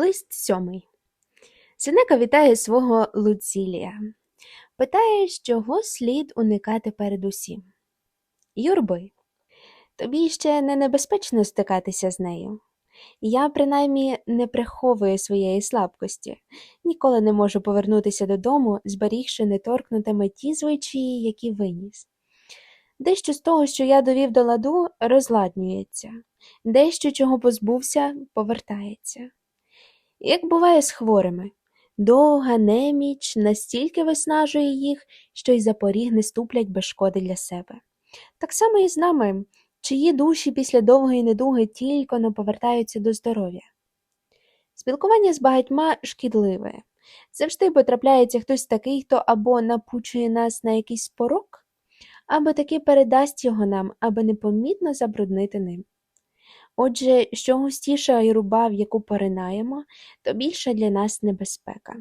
Лист сьомий. Синека вітає свого Луцілія. Питає, чого слід уникати передусім. Юрби. Тобі ще не небезпечно стикатися з нею. Я, принаймні, не приховую своєї слабкості, ніколи не можу повернутися додому, зберігши неторкнутими ті звичаї, які виніс. Дещо з того, що я довів до ладу, розладнюється, дещо, чого позбувся, повертається. Як буває з хворими, довга неміч настільки виснажує їх, що й за поріг не ступлять без шкоди для себе. Так само і з нами, чиї душі після довгої недуги тільки не повертаються до здоров'я. Спілкування з багатьма шкідливе. Завжди потрапляється хтось такий, хто або напучує нас на якийсь порок, або таки передасть його нам, аби непомітно забруднити ним. Отже, що густіша юрба, в яку поринаємо, то більша для нас небезпека.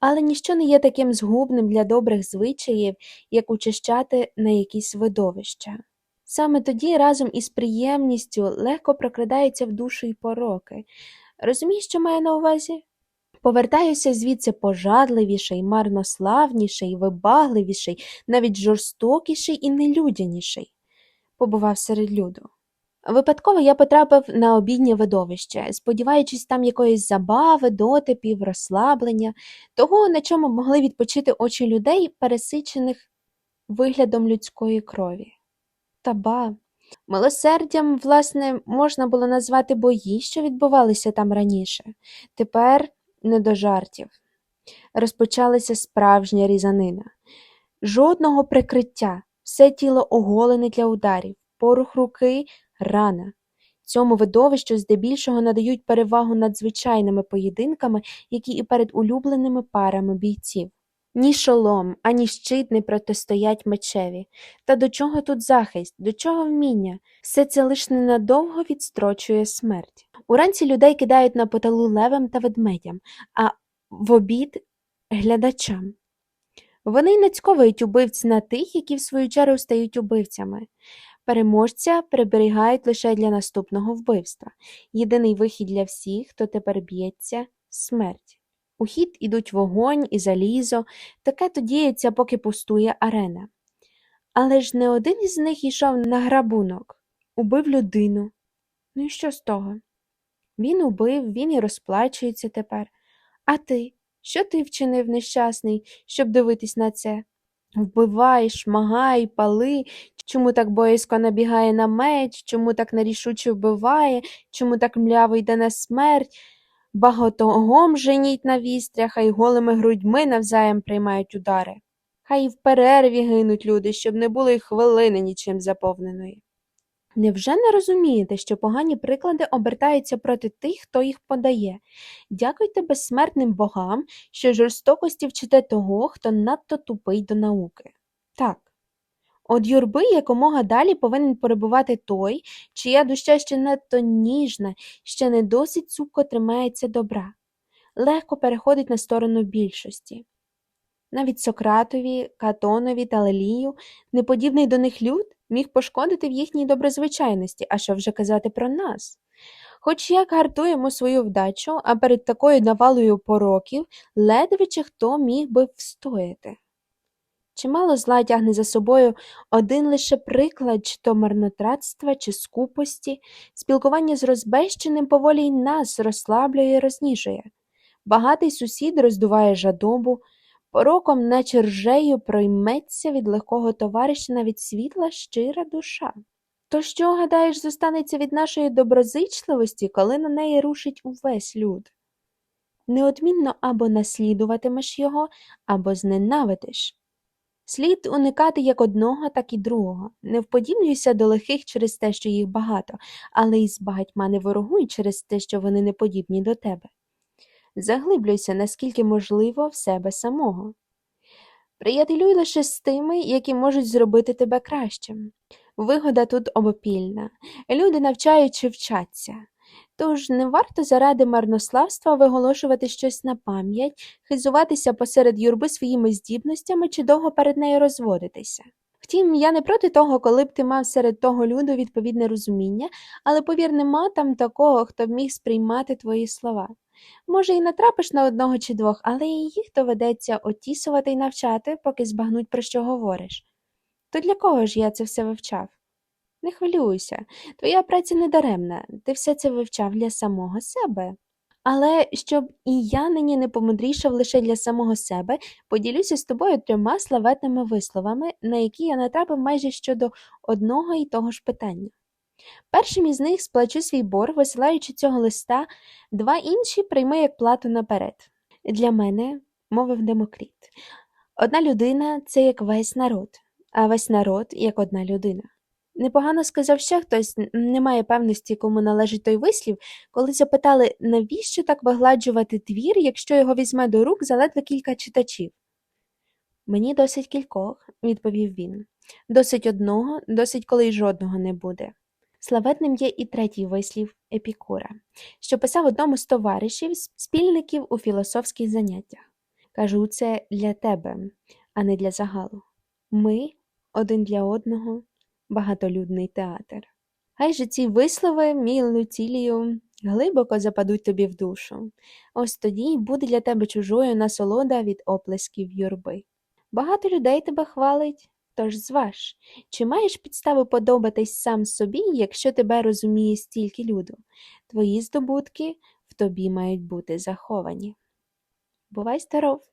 Але ніщо не є таким згубним для добрих звичаїв, як учащати на якісь видовища. Саме тоді разом із приємністю легко прокрадаються в душу й пороки. Розумієш, що маю на увазі? Повертаюся звідси пожадливіший, марнославніший, вибагливіший, навіть жорстокіший і нелюдяніший, побував серед люду. Випадково я потрапив на обіднє видовище, сподіваючись там якоїсь забави, дотипів, розслаблення, того, на чому могли відпочити очі людей, пересичених виглядом людської крові. Та ба, милосердям, власне, можна було назвати бої, що відбувалися там раніше. Тепер не до жартів. Розпочалася справжня різанина. Жодного прикриття, все тіло оголене для ударів, порух руки рана. Цьому видовищу здебільшого надають перевагу над звичайними поєдинками, які і перед улюбленими парами бійців. Ні шолом, ані щит не протистоять мечеві. Та до чого тут захист, до чого вміння? Все це лиш ненадовго відстрочує смерть. Уранці людей кидають на поталу левам та ведмедям, а в обід глядачам. Вони й нацьковують убивць на тих, які в свою чергу стають убивцями. Переможця приберігають лише для наступного вбивства. Єдиний вихід для всіх, хто тепер б'ється смерть. У хід ідуть вогонь і залізо, таке то діється, поки пустує арена. Але ж не один із них йшов на грабунок, убив людину. Ну і що з того? Він убив, він і розплачується тепер. А ти? Що ти вчинив нещасний, щоб дивитись на це? Вбивай, шмагай, пали, чому так боязко набігає на меч, чому так нерішуче вбиває, чому так мляво йде на смерть, багатогом женіть на вістрях, а й голими грудьми навзаєм приймають удари. Хай і в перерві гинуть люди, щоб не було й хвилини нічим заповненої. Невже не розумієте, що погані приклади обертаються проти тих, хто їх подає? Дякуйте безсмертним богам, що жорстокості вчите того, хто надто тупий до науки. Так. От юрби якомога далі повинен перебувати той, чия душа ще надто ніжна, ще не досить цупко тримається добра, легко переходить на сторону більшості. Навіть Сократові, Катонові та Лелію, неподібний до них люд, міг пошкодити в їхній доброзвичайності, а що вже казати про нас. Хоч як гартуємо свою вдачу, а перед такою навалою пороків ледве чи хто міг би встояти. Чимало зла тягне за собою один лише приклад чи то марнотратства, чи скупості, спілкування з розбещеним поволі й нас розслаблює і розніжує. Багатий сусід роздуває жадобу, пороком, наче ржею, пройметься від легкого товариша навіть світла щира душа. То що, гадаєш, зостанеться від нашої доброзичливості, коли на неї рушить увесь люд? Неодмінно або наслідуватимеш його, або зненавидиш. Слід уникати як одного, так і другого. Не вподібнюйся до лихих через те, що їх багато, але й з багатьма не ворогуй через те, що вони не подібні до тебе. Заглиблюйся, наскільки можливо, в себе самого. Приятелюй лише з тими, які можуть зробити тебе кращим. Вигода тут обопільна. Люди навчаючи вчаться. Тож не варто заради марнославства виголошувати щось на пам'ять, хизуватися посеред юрби своїми здібностями чи довго перед нею розводитися. Втім, я не проти того, коли б ти мав серед того люду відповідне розуміння, але повір, нема там такого, хто б міг сприймати твої слова. Може, і натрапиш на одного чи двох, але і їх доведеться отісувати й навчати, поки збагнуть, про що говориш. То для кого ж я це все вивчав? Не хвилюйся, твоя праця не даремна, ти все це вивчав для самого себе. Але щоб і я нині не помудрішав лише для самого себе, поділюся з тобою трьома славетними висловами, на які я натрапив майже щодо одного і того ж питання. Першим із них сплачу свій борг, висилаючи цього листа, два інші прийми як плату наперед. Для мене, мовив Демокріт, одна людина це як весь народ, а весь народ як одна людина. Непогано сказав ще хтось, немає певності, кому належить той вислів, коли запитали, навіщо так вигладжувати твір, якщо його візьме до рук заледве кілька читачів. Мені досить кількох, відповів він. Досить одного, досить коли й жодного не буде. Славетним є і третій вислів Епікура, що писав одному з товаришів, спільників у філософських заняттях. Кажу це для тебе, а не для загалу. Ми один для одного багатолюдний театр. Хай же ці вислови, мій Луцілію, глибоко западуть тобі в душу. Ось тоді буде для тебе чужою насолода від оплесків юрби. Багато людей тебе хвалить, тож зваж, чи маєш підстави подобатись сам собі, якщо тебе розуміє стільки люду? Твої здобутки в тобі мають бути заховані. Бувай здоров!